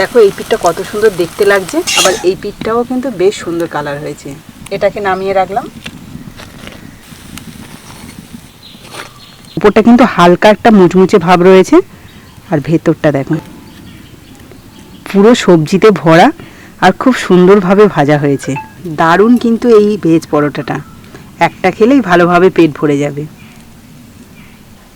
দেখো এই পিঠটা কত সুন্দর দেখতে লাগছে। আবার এই পিঠটাও কিন্তু বেশ সুন্দর কালার হয়েছে। এটাকে নামিয়ে রাখলাম। উপরটা কিন্তু হালকা একটা মুচমুচে ভাব রয়েছে। আর ভেতরটা দেখো। পুরো সবজিতে ভরা আর খুব সুন্দরভাবে ভাজা হয়েছে। দারুণ কিন্তু এই ভেজ পরোটাটা। একটা খেলেই ভালোভাবে পেট ভরে যাবে।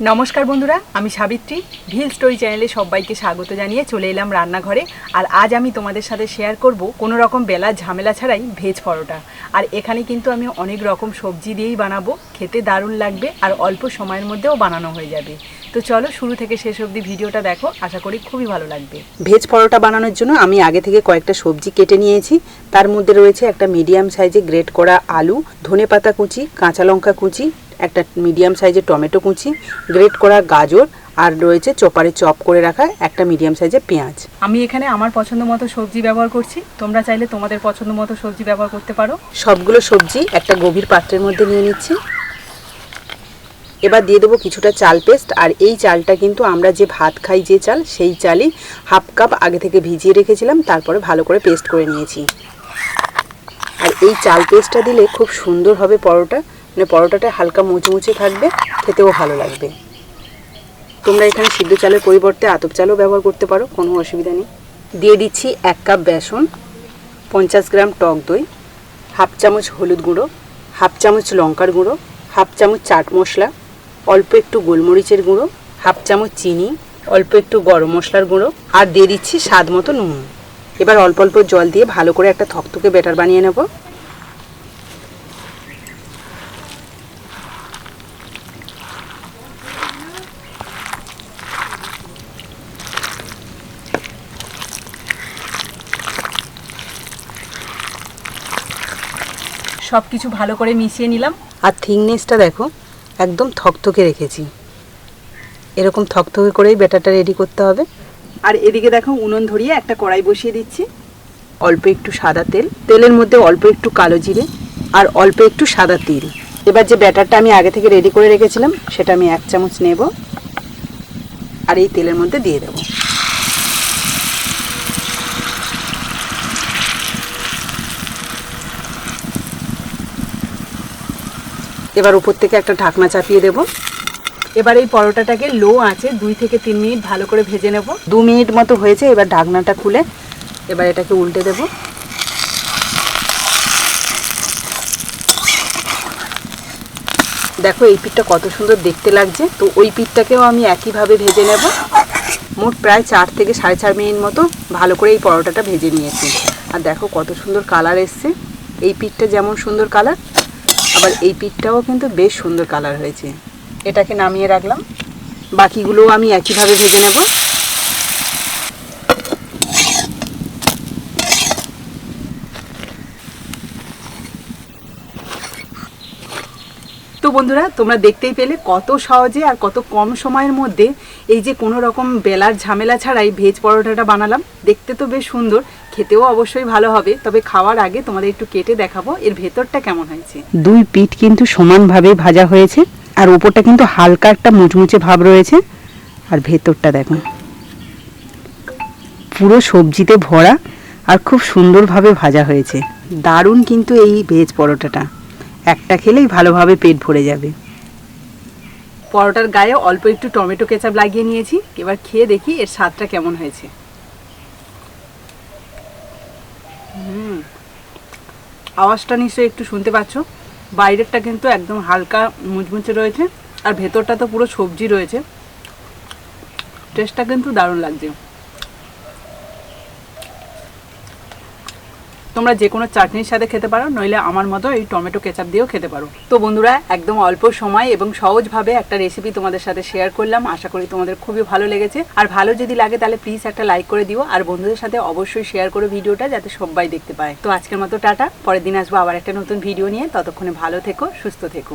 নমস্কার বন্ধুরা, আমি সাবিত্রী। ভিল স্টোরি চ্যানেলে সবাইকে স্বাগত জানিয়ে চলে এলাম রান্নাঘরে। আর আজ আমি তোমাদের সাথে শেয়ার করব কোনো রকম বেলা ঝামেলা ছাড়াই ভেজ পরোটা। আর এখানে কিন্তু আমি অনেক রকম সবজি দিয়েই বানাবো। খেতে দারুণ লাগবে আর অল্প সময়ের মধ্যেও বানানো হয়ে যাবে। তো চলো শুরু থেকে শেষ অবধি ভিডিওটা দেখো। আশা করি খুবই ভালো লাগবে। ভেজ পরোটা বানানোর জন্য আমি আগে থেকে কয়েকটা সবজি কেটে নিয়েছি। তার মধ্যে রয়েছে একটা মিডিয়াম সাইজে গ্রেট করা আলু ধনে পাতা কুচি, কাঁচা লঙ্কা কুচি একটা মিডিয়াম সাইজের টমেটো কুচি গ্রেট করা গাজর আর রয়েছে চপারে চপ করে রাখা একটা মিডিয়াম সাইজের পেঁয়াজ। আমি এখানে আমার পছন্দ মতো সবজি ব্যবহার করছি। তোমরা চাইলে তোমাদের পছন্দ মতো সবজি ব্যবহার করতে পারো। সবগুলো সবজি একটা গভীর পাত্রের মধ্যে নিয়ে নিচ্ছি। এবার দিয়ে দেবো কিছুটা চাল পেস্ট আর এই চালটা কিন্তু আমরা যে ভাত খাই যে চাল সেই চালই হাফ কাপ আগে থেকে ভিজিয়ে রেখেছিলাম তারপরে ভালো করে পেস্ট করে নিয়েছি। আর এই চাল পেস্টটা দিলে খুব সুন্দর হবে পরোটা। মানে পরোটাটা হালকা মুচমুচে থাকবে, খেতেও ভালো লাগবে। তোমরা এখানে সিদ্ধ চালের পরিবর্তে আতপ চালও ব্যবহার করতে পারো, কোনো অসুবিধা নেই। দিয়ে দিচ্ছি এক কাপ বেসন, পঞ্চাশ গ্রাম টক দই, হাফ চামচ হলুদ গুঁড়ো, হাফ চামচ লঙ্কার গুঁড়ো, হাফ চামচ চাট মশলা, অল্প একটু গোলমরিচের গুঁড়ো, হাফ চামচ চিনি, অল্প একটু গরম মশলার গুঁড়ো, আর দিয়ে দিচ্ছি স্বাদ মতো নুন। এবার অল্প অল্প জল দিয়ে ভালো করে একটা থকথকে ব্যাটার বানিয়ে নেব। সব কিছু ভালো করে মিশিয়ে নিলাম। আর থিকনেসটা দেখো একদম থকথকে রেখেছি। এরকম থকথকে করেই ব্যাটারটা রেডি করতে হবে। আর এদিকে দেখো উনুন ধরিয়ে একটা কড়াই বসিয়ে দিচ্ছি। অল্প একটু সাদা তেল তেলের মধ্যে অল্প একটু কালো জিরে আর অল্প একটু সাদা তিল। এবার যে ব্যাটারটা আমি আগে থেকে রেডি করে রেখেছিলাম সেটা আমি এক চামচ নেব। আর এই তেলের মধ্যে দিয়ে দেবো। এবার উপর থেকে একটা ঢাকনা চাপিয়ে দেব। এবার এই পরোটাটাকে লো আছে দুই থেকে তিন মিনিট ভালো করে ভেজে নেব। দু মিনিট মতো হয়েছে, এবার ঢাকনাটা খুলে এবার এটাকে উল্টে দেব। দেখো এই পিঠটা কত সুন্দর দেখতে লাগছে। তো ওই পিঠটাকেও আমি একইভাবে ভেজে নেব। মোট প্রায় চার থেকে সাড়ে চার মিনিট মতো ভালো করে এই পরোটাটা ভেজে নিয়েছি। আর দেখো কত সুন্দর কালার এসছে। এই পিঠটা যেমন সুন্দর কালার আবার এই পিঠটাও কিন্তু বেশ সুন্দর কালার হয়েছে। এটাকে নামিয়ে রাখলাম। বাকিগুলোও আমি একইভাবে ভেজে নেব। তো বন্ধুরা, তোমরা দেখতেই পেলে কত সহজে আর কত কম সময়ের মধ্যে এই যে কোনো রকম বেলার ঝামেলা ছাড়াই ভেজ পরোটাটা বানালাম। দেখতে তো বেশ সুন্দর, খেতেও অবশ্যই ভালো হবে। তবে খাওয়ার আগে তোমাদের একটু কেটে দেখাবো এর ভেতরটা কেমন হয়েছে। দুই পিঠ কিন্তু সমানভাবে ভাজা হয়েছে, আর ওপরটা কিন্তু হালকা একটা মুচমুচে ভাব রয়েছে। আর ভেতরটা দেখো, পুরো সবজিতে ভরা আর খুব সুন্দরভাবে ভাজা হয়েছে। দারুণ কিন্তু এই ভেজ পরোটাটা। একটা খেলেই ভালোভাবে পেট ভরে যাবে। পরোটার গায়ে অল্প একটু টমেটো কেচাপ লাগিয়ে নিয়েছি। এবার খেয়ে দেখি এর স্বাদটা কেমন হয়েছে। হুম, আওয়াজটা নিশ্চয়ই একটু শুনতে পাচ্ছ? বাইরেরটা কিন্তু একদম হালকা মুচমুচে রয়েছে, আর ভেতরটা তো পুরো সবজি রয়েছে। টেস্টটা কিন্তু দারুণ লাগছে। তোমরা যে কোনো চাটনির সাথে খেতে পারো, নইলে আমার মতো এই টমেটো কেচাপ দিয়েও খেতে পারো। তো বন্ধুরা, একদম অল্প সময় এবং সহজভাবে একটা রেসিপি তোমাদের সাথে শেয়ার করলাম। আশা করি তোমাদের খুবই ভালো লেগেছে। আর ভালো যদি লাগে, তাহলে প্লিজ একটা লাইক করে দিও। আর বন্ধুদের সাথে অবশ্যই শেয়ার করো ভিডিওটা, যাতে সবাই দেখতে পায়। তো আজকের মতো টাটা। পরের দিন আসব আবার একটা নতুন ভিডিও নিয়ে। ততক্ষণে ভালো থেকো, সুস্থ থেকো।